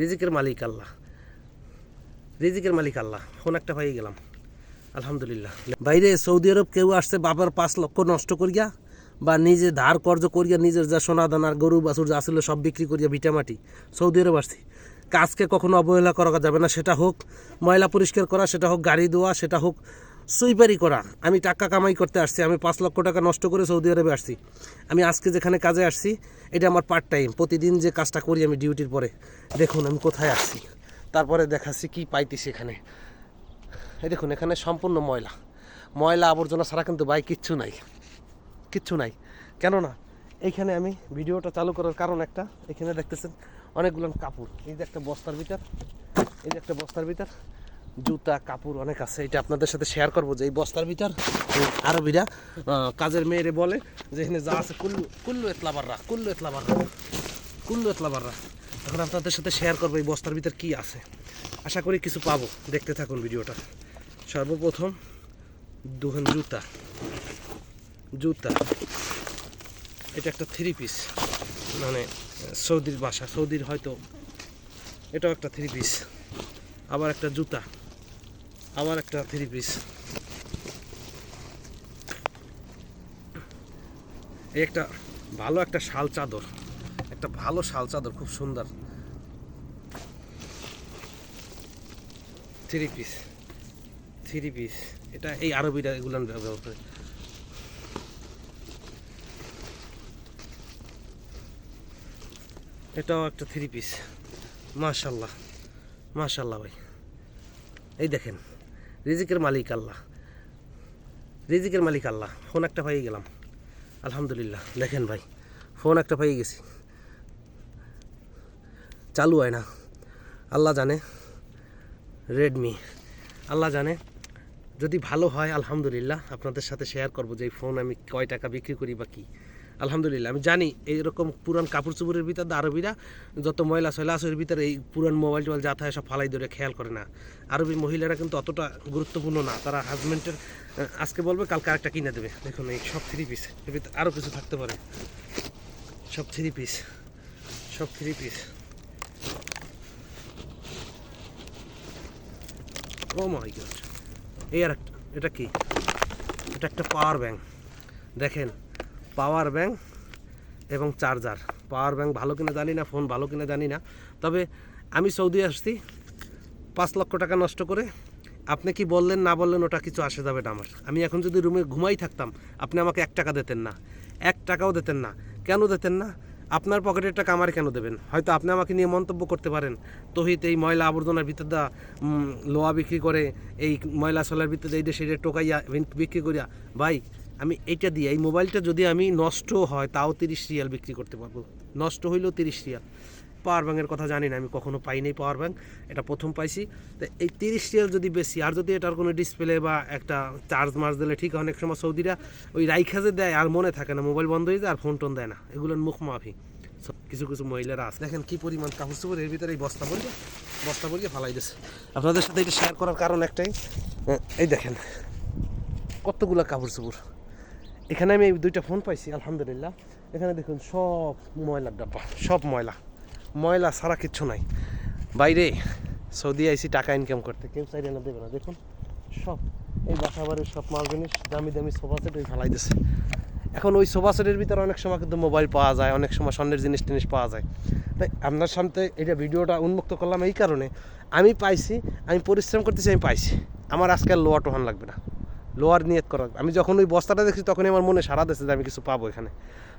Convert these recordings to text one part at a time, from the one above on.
রিজিকের মালিক আল্লাহ। রিজিকের মালিক আল্লাহ। ফোন একটা হয়ে গেলাম। আলহামদুলিল্লাহ। বাইরে সৌদি আরব কেউ আসছে, বাবার পাঁচ লক্ষ নষ্ট করিয়া বা নিজে ধার কর্য করিয়া নিজের যা সোনা দানার গরু, বাছুর যা ছিল সব বিক্রি করিয়া ভিটামাটি সৌদি আরব আসছি। কাজকে কখনো অবহেলা করা যাবে না, সেটা হোক ময়লা পরিষ্কার করা, সেটা হোক গাড়ি ধোয়া, সেটা হোক সুইপারি করা। আমি টাকা কামাই করতে আসছি, আমি পাঁচ লক্ষ টাকা নষ্ট করে সৌদি আরবে আসছি। আমি আজকে যেখানে কাজে আসছি, এটা আমার পার্ট টাইম প্রতিদিন যে কাজটা করি আমি ডিউটির পরে। দেখুন, আমি কোথায় আসছি। তারপরে দেখাচ্ছি কি পাইতেছি এখানে। এই দেখুন, এখানে সম্পূর্ণ ময়লা। ময়লা আবর্জনা ছাড়া কিন্তু ভাই কিচ্ছু নাই। কিচ্ছু নাই। কেননা, এইখানে আমি ভিডিওটা চালু করার কারণ একটা। এখানে দেখতেছেন, অনেকগুলো কাপড়। এই যে একটা বস্তার ভিতর। এই যে একটা বস্তার ভিতর। জুতা, কাপড় অনেক আছে। এটা আপনাদের সাথে শেয়ার করব যে এই বস্তার ভিতর আরবিরা কাজের মেয়েরে বলে যে এখানে যা আছে কুল্লু কুল্লু এতলাবাররা কুল্লু এতলাবাররা কুল্লু এতলাবাররা এখন আপনাদের সাথে শেয়ার করব এই বস্তার ভিতর কি আছে। আশা করি কিছু পাবো। দেখতে থাকুন ভিডিওটা। সর্বপ্রথম দুখান জুতা। জুতা। এটা একটা থ্রি পিস মানে সৌদির বাসা। সৌদির হয়তো এটাও একটা থ্রি পিস আবার একটা জুতা। আবার একটা থ্রি পিস একটা ভালো একটা শাল চাদর। একটা ভালো শাল চাদর, খুব সুন্দর। থ্রি পিস থ্রি পিস এটা এই আরবিরা এগুলো ব্যবহার করে। এটাও একটা থ্রি পিস মাশাল্লাহ। মাশাল্লাহ ভাই। এই দেখেন। রিজিকের মালিক আল্লাহ। রিজিকের মালিক আল্লাহ। ফোন একটা পেয়ে গেলাম। আলহামদুলিল্লাহ। দেখেন ভাই, ফোন একটা পেয়ে গেছি। চালু হয় না। আল্লাহ জানে রেডমি আল্লাহ জানে, যদি ভালো হয়, আলহামদুলিল্লাহ, আপনাদের সাথে শেয়ার করব যে ফোন আমি কয় টাকা বিক্রি করি বা কী। আলহামদুলিল্লাহ, আমি জানি এইরকম পুরান কাপড় চুপড়ের ভিতর আরবিরা যত ময়লা সয়লা আছে ওর ভিতরে এই পুরান মোবাইল টোবাইল যা থাকে সব ফালাই ধরে খেয়াল করে না। আরবি মহিলারা কিন্তু অতটা গুরুত্বপূর্ণ না, তারা হাজব্যান্ডের আজকে বলবে, কালকে আরেকটা কিনে দেবে। দেখুন এই সব থ্রি পিস এর ভিতরে আরও কিছু থাকতে পারে। সব থ্রি পিস সব three piece oh my god এই আর একটা এটা কি? এটা একটা পাওয়ার ব্যাংক দেখেন পাওয়ার ব্যাংক এবং চার্জার। পাওয়ার ব্যাংক ভালো কিনা জানি না, ফোন ভালো কিনা জানি না। তবে আমি সৌদি আসছি, পাঁচ লক্ষ টাকা নষ্ট করে। আপনি কি বললেন, না বললেন, ওটা কিছু আসে যাবে না আমার। আমি এখন যদি রুমে ঘুমাই থাকতাম, আপনি আমাকে এক টাকা দিতেন না। এক টাকাও দিতেন না। কেন দিতেন না? আপনার পকেটের টাকা আমার কেন দেবেন? হয়তো আপনি আমাকে নিয়ে মন্তব্য করতে পারেন। তহিত এই ময়লা আবর্জনার ভিতর দা লোহা বিক্রি করে, এই ময়লা সলার ভিতরে এই দেশে টোকাইয়া, বিক্রি করিয়া। ভাই আমি এইটা দিয়ে, এই মোবাইলটা যদি আমি নষ্ট হয়, তাও তিরিশ রিয়াল বিক্রি করতে পারব। নষ্ট হইলেও তিরিশ রিয়াল। পাওয়ার ব্যাঙ্কের কথা জানি না, আমি কখনো পাইনি পাওয়ার ব্যাঙ্ক এটা প্রথম পাইছি। তো এই তিরিশ রিয়াল যদি বেশি, আর যদি এটার কোনো ডিসপ্লে বা একটা চার্জ মার্জ দিলে ঠিক অনেক সময় সৌদিরা ওই রাইখা যে দেয়, আর মনে থাকে না, মোবাইল বন্ধ হয়ে যায় আর ফোন টোন দেয় না। এগুলোর মুখ মাফি। সব কিছু কিছু মহিলারা আছে। দেখেন কী পরিমাণ কাপড় চোপড়, এর ভিতরে এই বস্তা পরিয়ে বস্তা পরিয়ে ফালাই দিচ্ছে আপনাদের সাথে এটা শেয়ার করার কারণ একটাই। এই দেখেন, কতগুলা কাপড় চোপড়। এখানে আমি দুইটা ফোন পাইছি, আলহামদুলিল্লাহ। এখানে দেখুন সব ময়লার ডাব্বা, সব ময়লা। ময়লা ছাড়া কিচ্ছু নাই। বাইরে সৌদি আইসি টাকা ইনকাম করতে কেউ চাইলে না দেবে না। দেখুন, সব এই বাসা বাড়ির সব মাল জিনিস, দামি দামি সোফা সেট ওই ফেলাই দিছে। এখন ওই সোফা সেটের ভিতরে অনেক সময় কিন্তু মোবাইল পাওয়া যায়, অনেক সময় স্বর্ণের জিনিস টিনিস পাওয়া যায়। তাই আপনার সামনে এটা ভিডিওটা উন্মুক্ত করলাম এই কারণে। আমি পাইছি, আমি পরিশ্রম করতেছি, আমি পাইছি। আমার আজকে আর লোয়া টোহান লাগবে না। লোয়ার নিয়ত করা আমি যখন ওই বস্তাটা দেখছি, তখনই আমার মনে সারা দিচ্ছে যে আমি কিছু পাবো এখানে।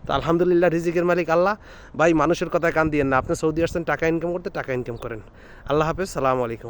তো আলহামদুলিল্লাহ, রিজিকের মালিক আল্লাহ। ভাই, মানুষের কথায় কান দিয়েন না। আপনি সৌদি আসছেন, টাকা ইনকাম করতে, টাকা ইনকাম করেন। আল্লাহ হাফেজ, সালামু আলাইকুম।